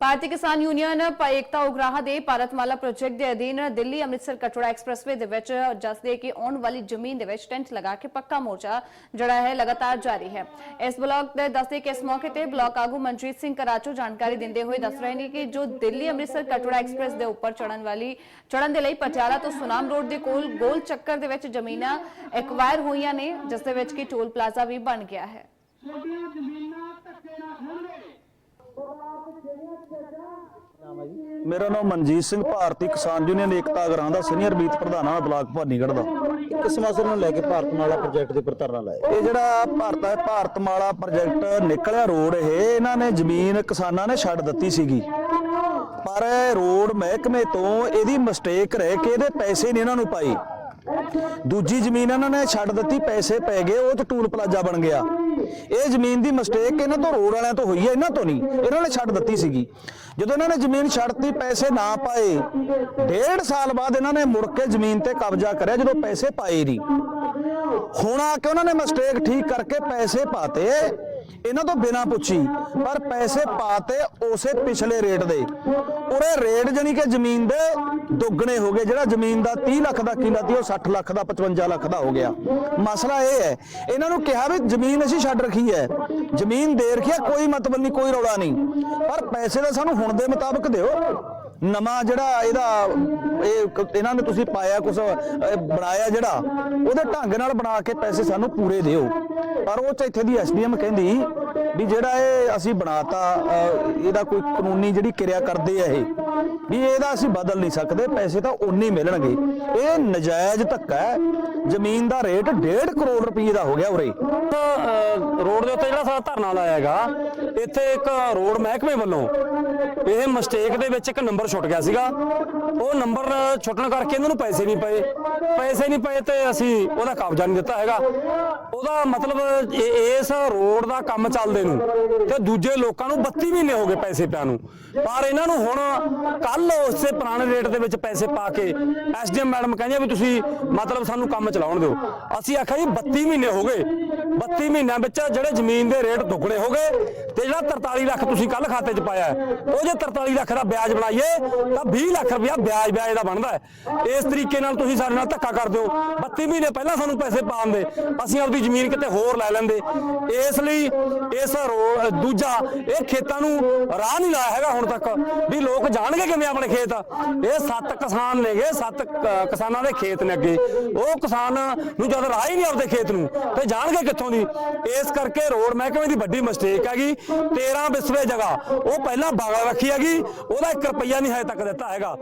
ਭਾਰਤੀ ਕਿਸਾਨ ਯੂਨੀਅਨ ਏਕਤਾ ਉਗਰਾਹਾਂ ਦੇ ਭਾਰਤਮਾਲਾ ਪ੍ਰੋਜੈਕਟ ਦੇ ਅਧੀਨ ਦਿੱਲੀ ਅੰਮ੍ਰਿਤਸਰ ਕਟੜਾ ਐਕਸਪ੍ਰੈਸਵੇ ਦੇ ਵਿੱਚ ਜਸਦੇ ਕਿ ਆਉਣ ਵਾਲੀ ਜ਼ਮੀਨ ਦੇ ਵਿੱਚ ਟੈਂਟ ਲਗਾ ਕੇ ਪੱਕਾ ਮੋਰਚਾ ਜਿਹੜਾ ਹੈ ਲਗਾਤਾਰ ਜਾਰੀ ਹੈ। ਇਸ ਬਲਾਕ ਦੇ ਦੱਸਦੇ ਕਿ ਇਸ ਮੌਕੇ ਤੇ ਬਲਾਕ ਆਗੂ ਮਨਜੀਤ ਸਿੰਘ ਕਰਾਚੋ ਜਾਣਕਾਰੀ ਦਿੰਦੇ ਹੋਏ ਦੱਸ ਰਹੇ ਨੇ ਕਿ ਜੋ ਦਿੱਲੀ ਅੰਮ੍ਰਿਤਸਰ ਕਟੜਾ ਐਕਸਪ੍ਰੈਸ ਦੇ ਉੱਪਰ ਚੜਨ ਵਾਲੀ ਚੜਨ ਦੇ ਲਈ ਪਟਿਆਲਾ ਤੋਂ ਸੁਨਾਮ ਰੋਡ ਦੇ ਕੋਲ ਗੋਲ ਚੱਕਰ ਦੇ ਵਿੱਚ ਜ਼ਮੀਨਾਂ ਐਕਵਾਇਰ ਹੋਈਆਂ ਨੇ, ਜਿਸ ਦੇ ਵਿੱਚ ਕਿ ਟੋਲ ਪਲਾਜ਼ਾ ਵੀ ਬਣ ਗਿਆ ਹੈ। ਮੇਰਾ ਨਾਮ ਮਨਜੀਤ ਸਿੰਘ ਭਾਰਤੀ ਕਿਸਾਨ ਯੂਨੀਅਨ ਏਕਤਾ ਗਰਾਂ ਦਾ ਸੀਨੀਅਰ ਮੀਤ ਪ੍ਰਧਾਨ ਬਲਾਕ ਭਾਨੀਗੜ੍ਹ ਦਾ। ਕਿਸ ਮਸਲੇ ਨੂੰ ਲੈ ਕੇ ਭਾਰਤਮਾਲਾ ਪ੍ਰੋਜੈਕਟ ਦੇ ਉੱਪਰ ਧਰਨਾ ਲਾਇਆ? ਇਹ ਜਿਹੜਾ ਭਾਰਤ ਹੈ ਭਾਰਤਮਾਲਾ ਪ੍ਰੋਜੈਕਟ ਨਿਕਲਿਆ ਰੋਡ ਇਹ ਇਹਨਾਂ ਨੇ ਜ਼ਮੀਨ ਕਿਸਾਨਾਂ ਨੇ ਛੱਡ ਦਿੱਤੀ ਸੀਗੀ। ਪਰ ਰੋਡ ਮਹਿਕਮੇ ਤੋਂ ਇਹਦੀ ਮਿਸਟੇਕ ਰਹਿ ਕੇ ਇਹਦੇ ਪੈਸੇ ਨਹੀਂ ਇਹਨਾਂ ਨੂੰ ਪਾਏ। ਦੂਜੀ ਜ਼ਮੀਨ ਇਹਨਾਂ ਨੇ ਛੱਡ ਦਿੱਤੀ ਪੈਸੇ ਪੈ ਗਏ ਉਹ ਚ ਟੂਲ ਪਲਾਜ਼ਾ ਬਣ ਗਿਆ। ਇਹ ਜ਼ਮੀਨ ਦੀ ਮਿਸਟੇਕ ਇਹਨਾਂ ਤੋਂ ਰੋਡ ਵਾਲਿਆਂ ਤੋਂ ਹੋਈ ਹੈ, ਇਹਨਾਂ ਤੋਂ ਨਹੀਂ। ਇਹਨਾਂ ਨੇ ਛੱਡ ਦਿੱਤੀ ਸੀਗੀ। ਜਦੋਂ ਇਹਨਾਂ ਨੇ ਜ਼ਮੀਨ ਛੱਡਤੀ, ਪੈਸੇ ਨਾ ਪਾਏ, ਡੇਢ ਸਾਲ ਬਾਅਦ ਇਹਨਾਂ ਨੇ ਮੁੜ ਕੇ ਜ਼ਮੀਨ ਤੇ ਕਬਜ਼ਾ ਕਰਿਆ ਜਦੋਂ ਪੈਸੇ ਪਾਏ ਨਹੀਂ। ਹੁਣ ਆ ਕੇ ਉਹਨਾਂ ਨੇ ਮਿਸਟੇਕ ਠੀਕ ਕਰਕੇ ਪੈਸੇ ਪਾਤੇ। ਇਹਨਾਂ ਤੋਂ ਬਿਨਾ ਪੁੱਛੀ, ਪਰ ਪੈਸੇ ਪਾਤੇ ਉਸੇ ਪਿਛਲੇ ਰੇਟ ਦੇ। ਉਰੇ ਰੇਟ ਜਣੀ ਕਿ ਜ਼ਮੀਨ ਦੇ ਦੁੱਗਣੇ ਹੋ ਗਏ, ਜਿਹੜਾ ਜ਼ਮੀਨ ਦਾ 30 ਲੱਖ ਦਾ ਕਿੱਲਾ ਸੀ, ਉਹ 60 ਲੱਖ ਦਾ 55 ਲੱਖ ਦਾ ਹੋ ਗਿਆ। ਮਸਲਾ ਇਹ ਹੈ, ਇਹਨਾਂ ਨੂੰ ਕਿਹਾ ਵੀ ਜ਼ਮੀਨ ਅਸੀਂ ਛੱਡ ਰੱਖੀ ਹੈ। ਜ਼ਮੀਨ ਦੇ ਰੱਖੀ ਹੈ, ਕੋਈ ਮਤਲਬ ਨਹੀਂ, ਕੋਈ ਰੌਲਾ ਨਹੀਂ। ਪਰ ਪੈਸੇ ਦਾ ਸਾਨੂੰ ਹੁਣ ਦੇ ਮੁਤਾਬਕ ਦਿਓ। ਨਵਾਂ ਜਿਹੜਾ ਇਹਦਾ, ਇਹ ਇਹਨਾਂ ਨੇ ਤੁਸੀਂ ਪਾਇਆ ਕੁਝ ਬਣਾਇਆ ਜਿਹੜਾ, ਉਹਦੇ ਢੰਗ ਨਾਲ ਬਣਾ ਕੇ ਪੈਸੇ ਸਾਨੂੰ ਪੂਰੇ ਦਿਓ। ਪਰ ਉਹ ਚ ਇੱਥੇ ਦੀ ਐਸਡੀਐਮ ਕਹਿੰਦੀ ਵੀ ਜਿਹੜਾ ਇਹ ਅਸੀਂ ਬਣਾਤਾ ਇਹਦਾ ਕੋਈ ਕਾਨੂੰਨੀ ਜਿਹੜੀ ਕਿਰਿਆ ਕਰਦੇ ਆ ਇਹ, ਵੀ ਇਹਦਾ ਅਸੀਂ ਬਦਲ ਨਹੀਂ ਸਕਦੇ, ਪੈਸੇ ਤਾਂ ਉਨੇ ਮਿਲਣਗੇ। ਇਹ ਨਜਾਇਜ਼ ਧੱਕਾ ਹੈ। ਜ਼ਮੀਨ ਦਾ ਰੇਟ 1.5 ਕਰੋੜ ਰੁਪਏ ਦਾ ਹੋ ਗਿਆ ਉਰੇ। ਰੋਡ ਦੇ ਉੱਤੇ ਜਿਹੜਾ ਸਾਡਾ ਧਰਨਾ ਲਾਇਆ ਹੈਗਾ, ਇੱਥੇ ਇੱਕ ਰੋਡ ਮਹਿਕਮੇ ਵੱਲੋਂ ਇਹ ਮਿਸਟੇਕ ਦੇ ਵਿੱਚ ਇੱਕ ਨੰਬਰ ਛੁੱਟ ਗਿਆ ਸੀਗਾ। ਉਹ ਨੰਬਰ ਛੁੱਟਣ ਕਰਕੇ ਇਹਨਾਂ ਨੂੰ ਪੈਸੇ ਨਹੀਂ ਪਏ। ਪੈਸੇ ਨਹੀਂ ਪਏ ਤੇ ਅਸੀਂ ਉਹਦਾ ਕਬਜ਼ਾ ਨਹੀਂ ਦਿੱਤਾ ਹੈਗਾ। ਉਹਦਾ ਮਤਲਬ ਇਸ ਰੋਡ ਦਾ ਕੰਮ ਚੱਲਦੇ ਨੂੰ ਤੇ ਦੂਜੇ ਲੋਕਾਂ ਨੂੰ 32 ਮਹੀਨੇ ਹੋ ਗਏ ਪੈਸੇ ਪਿਆ ਨੂੰ। ਪਰ ਇਹਨਾਂ ਨੂੰ ਹੁਣ ਕੱਲ ਉਸੇ ਪੁਰਾਣੇ ਰੇਟ ਦੇ ਵਿੱਚ ਪੈਸੇ ਪਾ ਕੇ ਐਸਡੀਐਮ ਮੈਡਮ ਕਹਿੰਦੇ ਵੀ ਤੁਸੀਂ ਮਤਲਬ ਸਾਨੂੰ ਕੰਮ ਚਲਾਉਣ ਦਿਓ। ਅਸੀਂ ਆਖਿਆ ਜੀ 32 ਮਹੀਨੇ ਹੋ ਗਏ। 32 ਮਹੀਨਿਆਂ ਵਿੱਚ ਜਿਹੜੇ ਜ਼ਮੀਨ ਦੇ ਰੇਟ ਦੁੱਗਣੇ ਹੋ ਗਏ ਤੇ ਜਿਹੜਾ 43 ਲੱਖ ਤੁਸੀਂ ਕੱਲ ਖਾਤੇ 'ਚ ਪਾਇਆ ਉਹ ਜੇ 43 ਲੱਖ ਦਾ ਵਿਆਜ ਬਣਾਈਏ, ਤਾਂ 20 ਲੱਖ ਰੁਪਇਆ ਵਿਆਜ ਵਿਆਜ ਦਾ ਬਣਦਾ ਹੈ। ਇਸ ਤਰੀਕੇ ਨਾਲ ਤੁਸੀਂ ਸਾਡੇ ਨਾਲ ਧੱਕਾ ਕਰਦੇ ਹੋ। 32 ਮਹੀਨੇ ਪਹਿਲਾਂ ਸਾਨੂੰ ਪੈਸੇ ਪਾਉਣ ਦੇ, ਅਸੀਂ ਆਪਦੀ ਜ਼ਮੀਨ ਕਿਤੇ ਹੋਰ ਲੈ ਲੈਂਦੇ। ਇਸ ਲਈ ਇਸ ਰੋ- ਦੂਜਾ, ਇਹ ਖੇਤਾਂ ਨੂੰ ਰਾਹ ਨਹੀਂ ਲਾਇਆ ਹੈਗਾ ਹੁਣ ਤੱਕ। ਵੀ ਲੋਕ ਜਾਣਗੇ ਕਿਵੇਂ ਆਪਣੇ ਖੇਤ? ਇਹ ਸੱਤ ਕਿਸਾਨ ਨੇਗੇ, ਸੱਤ ਕਿਸਾਨਾਂ ਦੇ ਖੇਤ ਨੇ ਅੱਗੇ। ਉਹ ਕਿਸਾਨ ਨੂੰ ਜਦ ਰਾਹ ਹੀ ਨਹੀਂ ਆਪਦੇ ਖੇਤ ਨੂੰ, ਤੇ ਜਾਣਗੇ ਕਿੱਥੋਂ? ਦੀ। ਇਸ ਕਰਕੇ ਰੋਡ ਮਹਿਕਮੇ ਦੀ ਵੱਡੀ ਮਿਸਟੇਕ ਹੈਗੀ। 13 ਬਿਸਵੇ ਜਗ੍ਹਾ। ਉਹ ਪਹਿਲਾਂ ਬਾਗਲ ਰੱਖੀ ਹੈਗੀ। ਉਹਦਾ 1 ਰੁਪਈਆ ਨਹੀਂ ਹਜੇ ਤੱਕ ਦਿੱਤਾ ਹੈਗਾ।